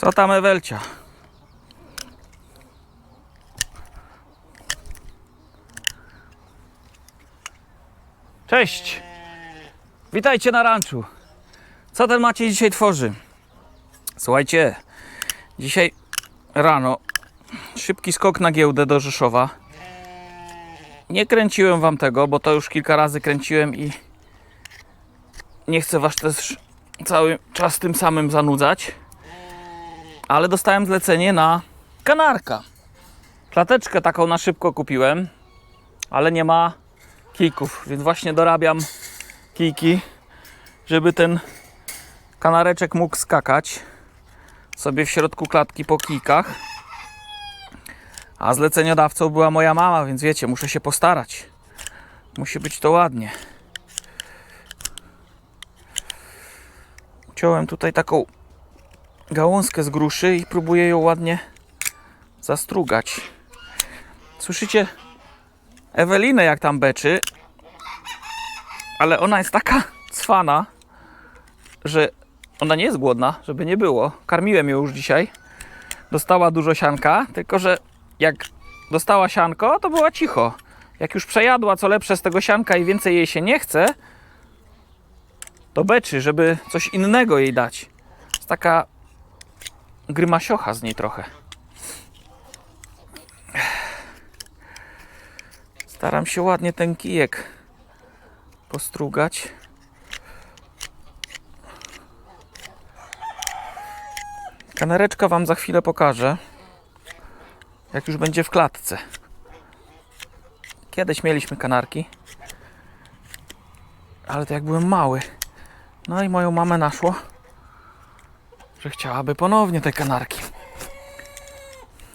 Co tam Ewelcia? Cześć! Witajcie na ranczu. Co ten Maciej dzisiaj tworzy? Słuchajcie, dzisiaj rano szybki skok na giełdę do Rzeszowa. Nie kręciłem wam tego, bo to już kilka razy kręciłem i nie chcę was też cały czas tym samym zanudzać. Ale dostałem zlecenie na kanarka. Klateczkę taką na szybko kupiłem, ale nie ma kijków, więc właśnie dorabiam kijki, żeby ten kanareczek mógł skakać sobie w środku klatki po kijkach. A zleceniodawcą była moja mama, więc wiecie, muszę się postarać. Musi być to ładnie. Ciąłem tutaj taką gałązkę z gruszy i próbuję ją ładnie zastrugać. Słyszycie Ewelinę jak tam beczy, ale ona jest taka cwana, że ona nie jest głodna, żeby nie było. Karmiłem ją już dzisiaj. Dostała dużo sianka, tylko że jak dostała sianko, to była cicho. Jak już przejadła co lepsze z tego sianka i więcej jej się nie chce, to beczy, żeby coś innego jej dać. Jest taka grymasiocha z niej trochę. Staram się ładnie ten kijek postrugać. Kanereczka Wam za chwilę pokażę, jak już będzie w klatce. Kiedyś mieliśmy kanarki, ale to jak byłem mały. No i moją mamę naszło, że chciałaby ponownie te kanarki.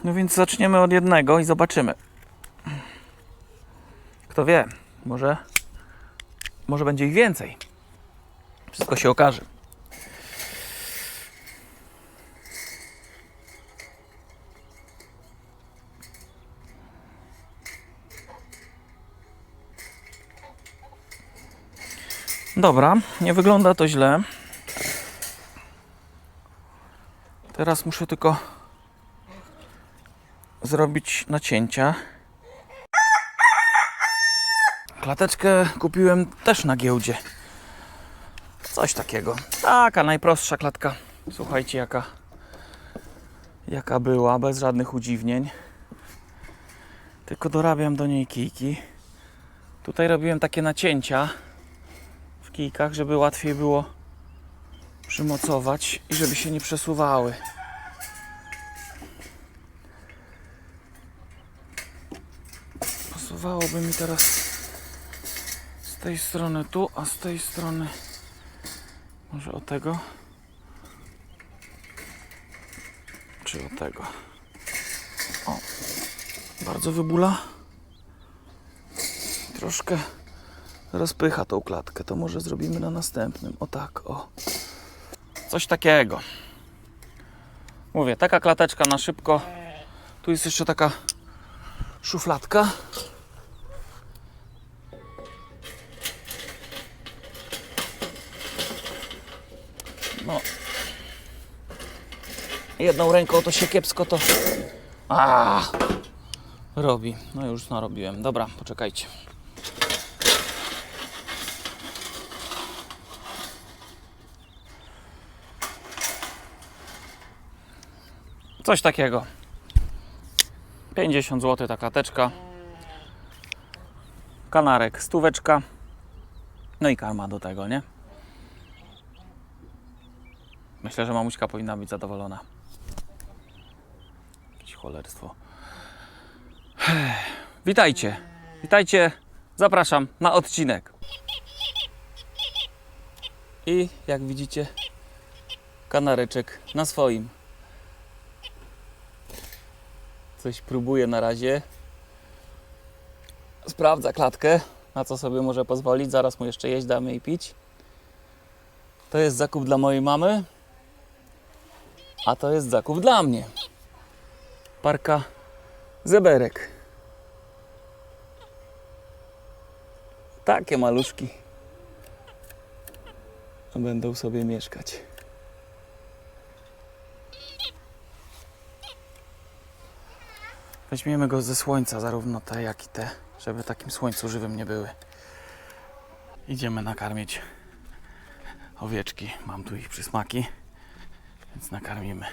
No więc zaczniemy od jednego i zobaczymy. Kto wie, może, może będzie ich więcej. Wszystko się okaże. Dobra, nie wygląda to źle. Teraz muszę tylko zrobić nacięcia. Klateczkę kupiłem też na giełdzie. Coś takiego. Taka najprostsza klatka. Słuchajcie, jaka, jaka była, bez żadnych udziwnień. Tylko dorabiam do niej kijki. Tutaj robiłem takie nacięcia w kijkach, żeby łatwiej było przymocować i żeby się nie przesuwały. Posuwałoby mi teraz z tej strony tu, a z tej strony może o tego czy o tego. O, bardzo wybula. Troszkę rozpycha tą klatkę. To może zrobimy na następnym. O tak, o. Coś takiego. Mówię, taka klateczka na szybko. Tu jest jeszcze taka szufladka. No. Jedną ręką to się kiepsko to. A! Robi. No już narobiłem. Dobra, poczekajcie. Coś takiego. 50 zł ta klateczka. Kanarek, stóweczka. No i karma do tego, nie? Myślę, że mamuśka powinna być zadowolona. Jakieś cholerstwo. Witajcie. Witajcie. Zapraszam na odcinek. I jak widzicie, kanareczek na swoim. Coś próbuje na razie. Sprawdza klatkę, na co sobie może pozwolić. Zaraz mu jeszcze jeść damy i pić. To jest zakup dla mojej mamy. A to jest zakup dla mnie. Parka zeberek. Takie maluszki będą sobie mieszkać. Weźmiemy go ze słońca, zarówno te, jak i te, żeby w takim słońcu żywym nie były. Idziemy nakarmić owieczki. Mam tu ich przysmaki, więc nakarmimy.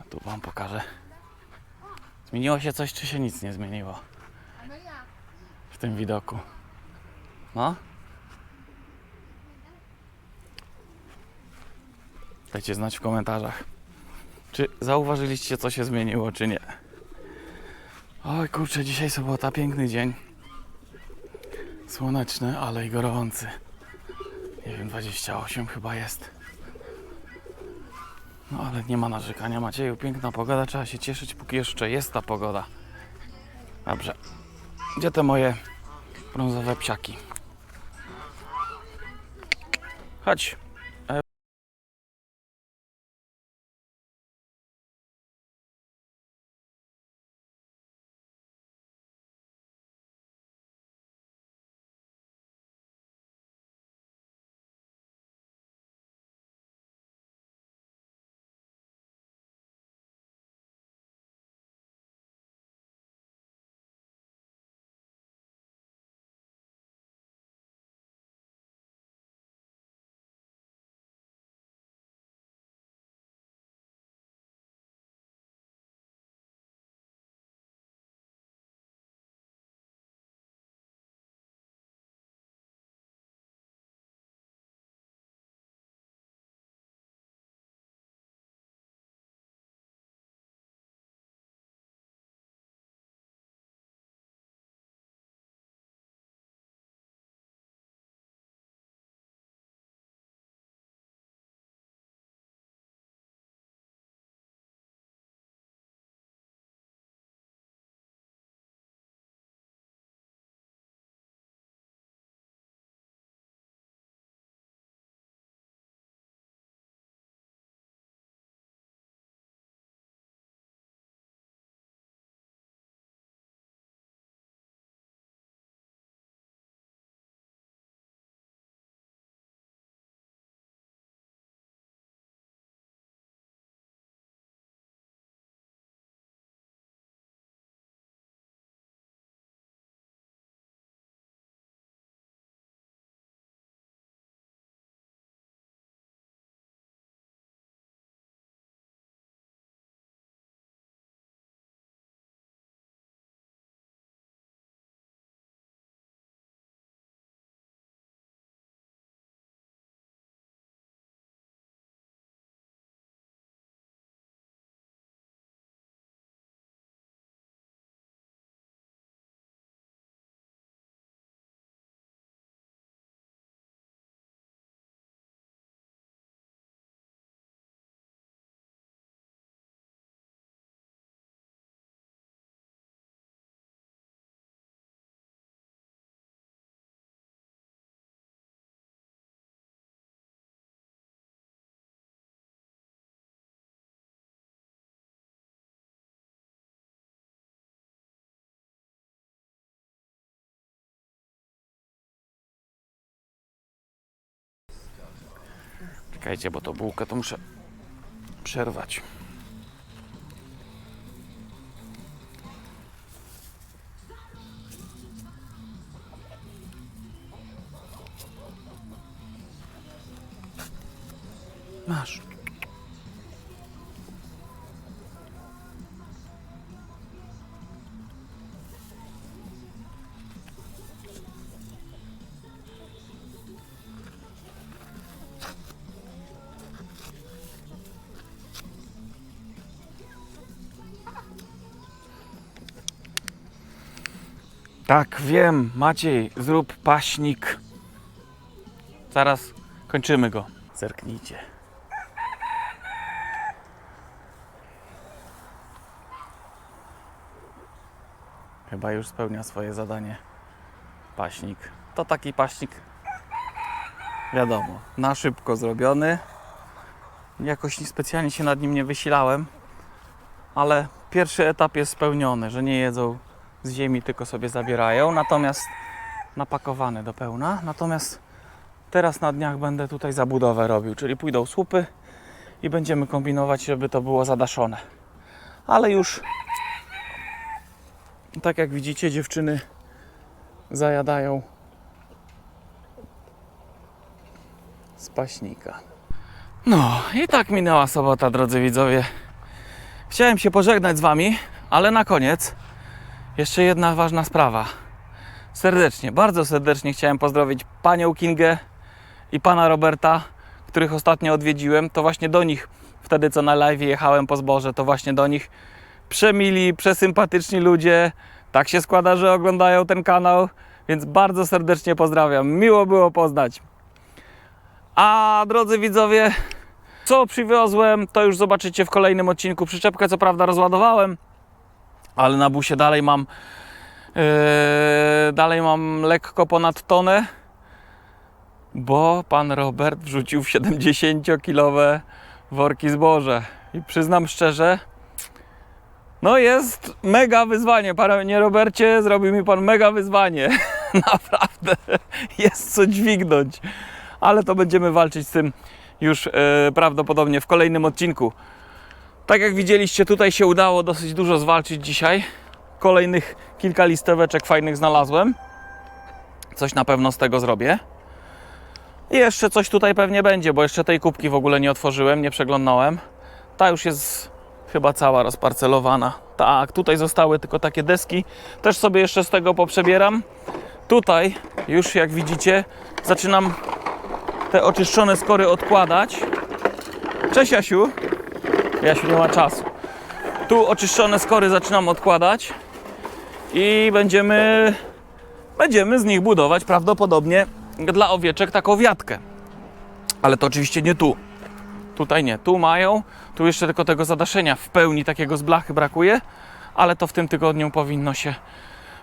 A tu Wam pokażę. Zmieniło się coś, czy się nic nie zmieniło w tym widoku? No? Dajcie znać w komentarzach, czy zauważyliście, co się zmieniło, czy nie. Oj kurczę, dzisiaj sobota, piękny dzień. Słoneczny, ale i gorący. Nie wiem, 28 chyba jest. No ale nie ma narzekania, Macieju, piękna pogoda, trzeba się cieszyć, póki jeszcze jest ta pogoda. Dobrze. Gdzie te moje brązowe psiaki? Chodź. Czekajcie, bo to bułkę to muszę przerwać. Masz. Tak, wiem, Maciej, zrób paśnik. Zaraz kończymy go. Zerknijcie. Chyba już spełnia swoje zadanie. Paśnik. To taki paśnik, wiadomo, na szybko zrobiony. Jakoś specjalnie się nad nim nie wysilałem, ale pierwszy etap jest spełniony, że nie jedzą z ziemi, tylko sobie zabierają. Natomiast napakowany do pełna. Natomiast teraz na dniach będę tutaj zabudowę robił, czyli pójdą słupy i będziemy kombinować, żeby to było zadaszone. ale już tak jak widzicie, dziewczyny zajadają z paśnika. No i tak minęła sobota, drodzy widzowie. Chciałem się pożegnać z Wami, ale na koniec jeszcze jedna ważna sprawa. Serdecznie, bardzo serdecznie chciałem pozdrowić Panią Kingę i Pana Roberta, których ostatnio odwiedziłem. To właśnie do nich, wtedy co na live jechałem po zboże, to właśnie do nich przemili, przesympatyczni ludzie. Tak się składa, że oglądają ten kanał, więc bardzo serdecznie pozdrawiam. Miło było poznać. A drodzy widzowie, co przywiozłem, to już zobaczycie w kolejnym odcinku. Przyczepkę co prawda rozładowałem, ale na busie dalej mam yy, dalej mam lekko ponad tonę, bo pan Robert wrzucił w 70-kilowe worki zboże. I przyznam szczerze, no jest mega wyzwanie. Panie Robercie, zrobił mi pan mega wyzwanie. Naprawdę jest co dźwignąć. Ale to będziemy walczyć z tym już e, prawdopodobnie w kolejnym odcinku. Tak jak widzieliście, tutaj się udało dosyć dużo zwalczyć dzisiaj. Kolejnych kilka listeweczek fajnych znalazłem. Coś na pewno z tego zrobię. I jeszcze coś tutaj pewnie będzie, bo jeszcze tej kubki w ogóle nie otworzyłem, nie przeglądałem. Ta już jest chyba cała rozparcelowana. Tak, tutaj zostały tylko takie deski. Też sobie jeszcze z tego poprzebieram. Tutaj już jak widzicie zaczynam te oczyszczone skory odkładać. Cześć Jasiu. Jasiu nie ma czasu. Tu oczyszczone skory zaczynam odkładać i będziemy będziemy z nich budować prawdopodobnie dla owieczek taką wiatkę. Ale to oczywiście nie tu. Tutaj nie. Tu mają. Tu jeszcze tylko tego zadaszenia w pełni takiego z blachy brakuje, ale to w tym tygodniu powinno się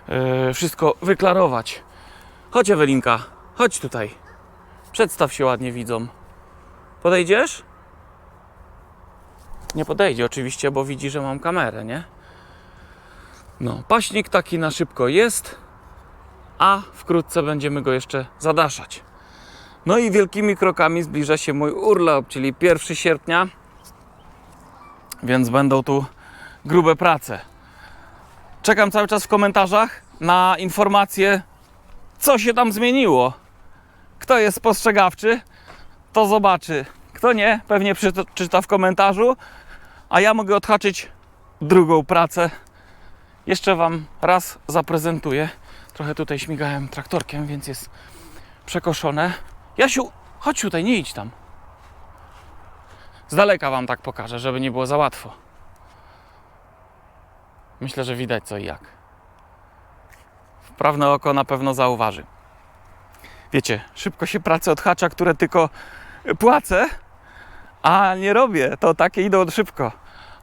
yy, wszystko wyklarować. Chodź Ewelinka, chodź tutaj. Przedstaw się ładnie widzom. Podejdziesz? Nie podejdzie oczywiście, bo widzi, że mam kamerę, nie? No, paśnik taki na szybko jest, a wkrótce będziemy go jeszcze zadaszać. No i wielkimi krokami zbliża się mój urlop, czyli 1 sierpnia, więc będą tu grube prace. Czekam cały czas w komentarzach na informacje, co się tam zmieniło. Kto jest spostrzegawczy, to zobaczy. Kto nie, pewnie przeczyta w komentarzu, a ja mogę odhaczyć drugą pracę. Jeszcze Wam raz zaprezentuję. Trochę tutaj śmigałem traktorkiem, więc jest przekoszone. Jasiu, chodź tutaj, nie idź tam. Z daleka Wam tak pokażę, żeby nie było za łatwo. Myślę, że widać co i jak. Wprawne oko na pewno zauważy. Wiecie, szybko się prace odhacza, które tylko płacę, a nie robię. To takie idą szybko.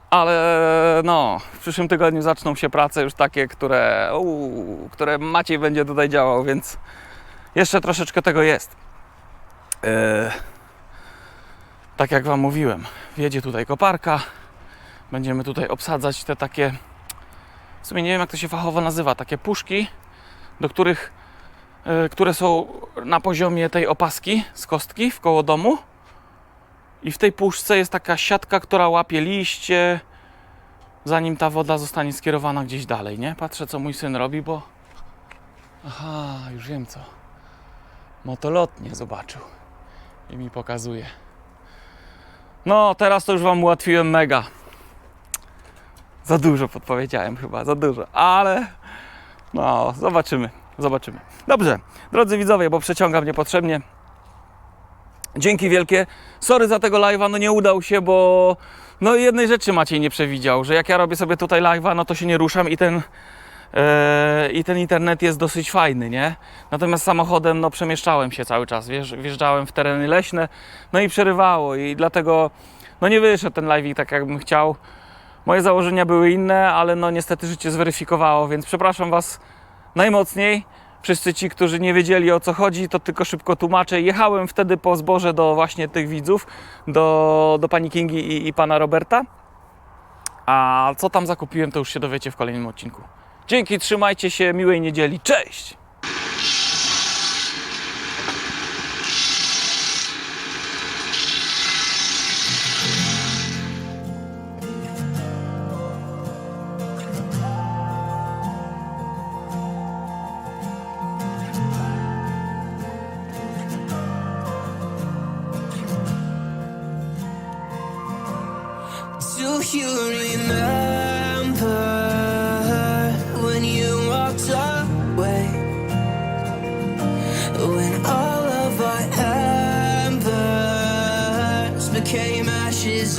Ale no, w przyszłym tygodniu zaczną się prace już takie, które, uu, które Maciej będzie tutaj działał, więc jeszcze troszeczkę tego jest. Eee, tak jak Wam mówiłem, wjedzie tutaj koparka. Będziemy tutaj obsadzać te takie, w sumie nie wiem jak to się fachowo nazywa, takie puszki, do których, e, które są na poziomie tej opaski z kostki w koło domu. I w tej puszce jest taka siatka, która łapie liście, zanim ta woda zostanie skierowana gdzieś dalej, nie? Patrzę, co mój syn robi, bo... Aha, już wiem co. Motolotnie zobaczył i mi pokazuje. No, teraz to już Wam ułatwiłem mega. Za dużo podpowiedziałem chyba, za dużo, ale no, zobaczymy, zobaczymy. Dobrze, drodzy widzowie, bo przeciągam niepotrzebnie. Dzięki wielkie. Sorry za tego live'a, no nie udał się, bo no jednej rzeczy Maciej nie przewidział, że jak ja robię sobie tutaj live'a, no to się nie ruszam i ten e, i ten internet jest dosyć fajny, nie? Natomiast samochodem no przemieszczałem się cały czas, wjeżdż- wjeżdżałem w tereny leśne, no i przerywało i dlatego no nie wyszedł ten live'ik tak jakbym chciał. Moje założenia były inne, ale no niestety życie zweryfikowało, więc przepraszam Was najmocniej. Wszyscy ci, którzy nie wiedzieli o co chodzi, to tylko szybko tłumaczę. Jechałem wtedy po zboże do właśnie tych widzów, do, do pani Kingi i, i pana Roberta. A co tam zakupiłem, to już się dowiecie w kolejnym odcinku. Dzięki, trzymajcie się, miłej niedzieli. Cześć!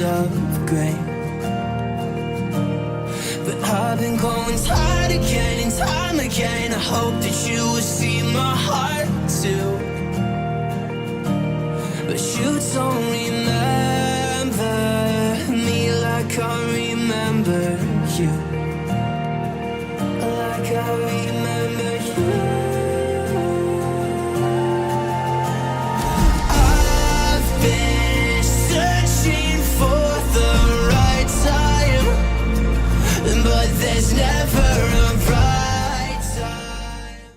Of grain. But I've been going tired again and time again. I hope that you will see my heart too. But you don't remember me like I remember you.